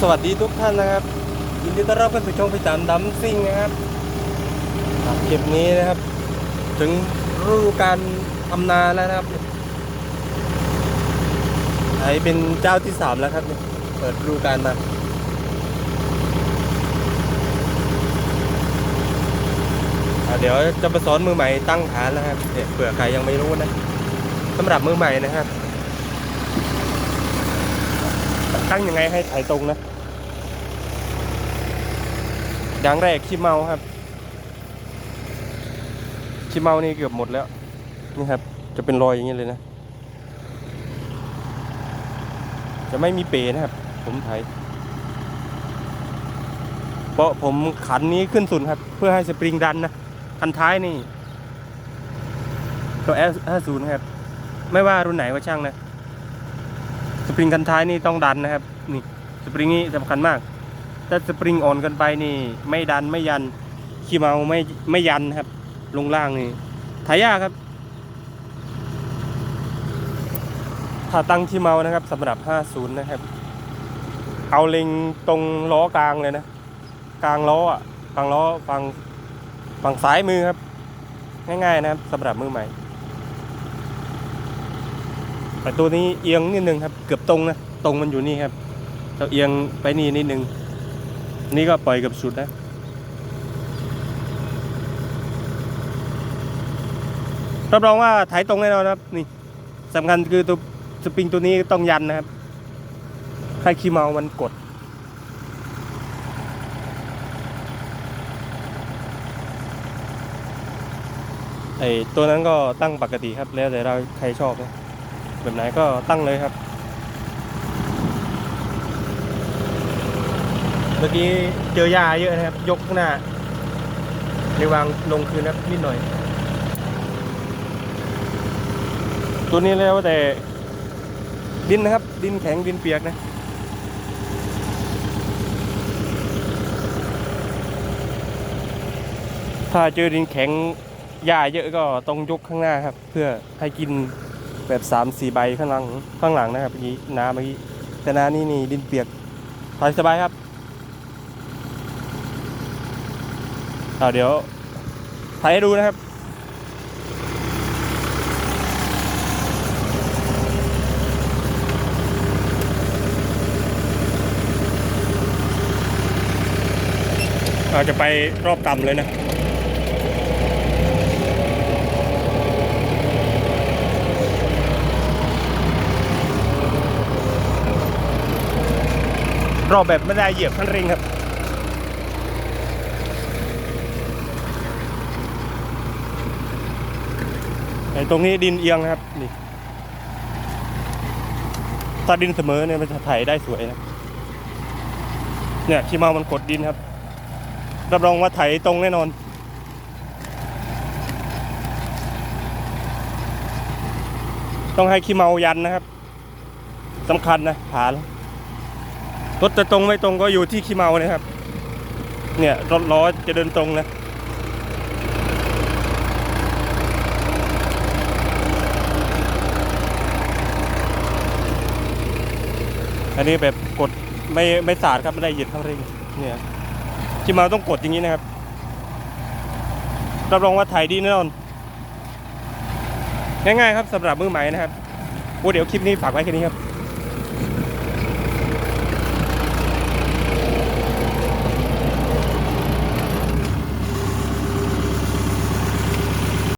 สวัสดีทุกท่านนะครับยินดีต้อนรับเข้าสู่ช่องพิจารณ์ดัมซิ่งนะครับครับคลิปนี้นะครับ ถึงฤดูการทำนาแล้วนะครับไอเป็นเจ้าที่สามแล้วครับเนี่ยเปิดฤดูการมาเดี๋ยวจะมาสอนมือใหม่ตั้งฐานแล้วครับเนี่ยเผื่อใครยังไม่รู้นะสำหรับมือใหม่นะครับ ตั้งยังไงให้ถ่ายตรงนะอย่างแรกขี้เมาครับขี้เมานี่เกือบหมดแล้ว นี่ครับ จะเป็นรอยอย่างนี้เลยนะ จะไม่มีเปรนะครับ ผมไถเพราะผมขันนี้ขึ้นสุดครับ เพื่อให้สปริงดันนะคันท้ายนี่ตัว S50 ครับ ไม่ว่ารุ่นไหนก็ช่างนะ สปริงคันท้ายนี่ต้องดันนะครับ นี่สปริงนี้สำคัญมาก ถ้าสปริงอ่อนเกันไปนี่ ไม่ดันไม่ยันขี้เมาไม่ไม่ยันครับ ลงล่างนี่ถ่ายยากครับ ถ้าตั้งที่เมานะครับสำหรับ 50 นะครับ เอาเล็งตรงล้อกลางเลยนะ กลางล้ออะกลางล้อฝั่งฝั่งซ้ายมือครับ ง่ายๆนะครับสำหรับมือใหม่ แต่ตัวนี้เอียงนิดนึงครับ เกือบตรงนะตรงมันอยู่นี่ครับเราเอียงไปนี่นิดนึง นี่ก็ปล่อยเกับสุดนะรับรองว่าถ่ายตรงแน่นอนครับ นี่สำคัญคือตัวสปริงตัวนี้ต้องยันนะครับใครขี้เมามันกด ไอตัวนั้นก็ตั้งปกติครับแล้วแต่เราใครชอบนะ แบบไหนก็ตั้งเลยครับ เมื่อกี้เจอหญ้าเยอะนะครับ ยกข้างหน้าในวางลงคืนนะครับนิดหน่อย ตัวนี้แล้วแต่ดินนะครับ ดินแข็งดินเปียกนะถ้าเจอดินแข็งหญ้าเยอะก็ต้องยกข้างหน้าครับ เพื่อให้กิน แบบสามสี่ใบข้างหลังข้างหลังนะครับเมื่อกี้น้ำเมื่อกี้แต่น้านี่นี่ดินเปียกถอยสบายครับเอาเดี๋ยวถ่ายให้ดูนะครับเราจะไปรอบต่ำเลยนะ รอแบบไม่ได้เหยียบคันเร่งครับไอ้ตรงนี้ดินเอียงนะครับนี่ถ้าดินเสมอเนี่ยมันจะไถได้สวยนะเนี่ยขี้เมามันกดดินครับ รับรองว่าไถตรงแน่นอน ต้องให้ขี้เมายันนะครับสำคัญนะฐาน รถจะตรงไม่ตรงก็อยู่ที่ขี้เมานะครับ เนี่ยรถล้อจะเดินตรงนะอันนี้แบบกดไม่ไม่สาดครับไม่ได้เหยียดข้าเร่งเนี่ยขี้เมาต้องกดอย่างนี้นะครับรับรองว่าถ่ายดีแน่นอน ง่ายๆครับสำหรับมือใหม่นะครับโอ้เดี๋ยวคลิปนี้ฝากไว้แค่นี้ครับ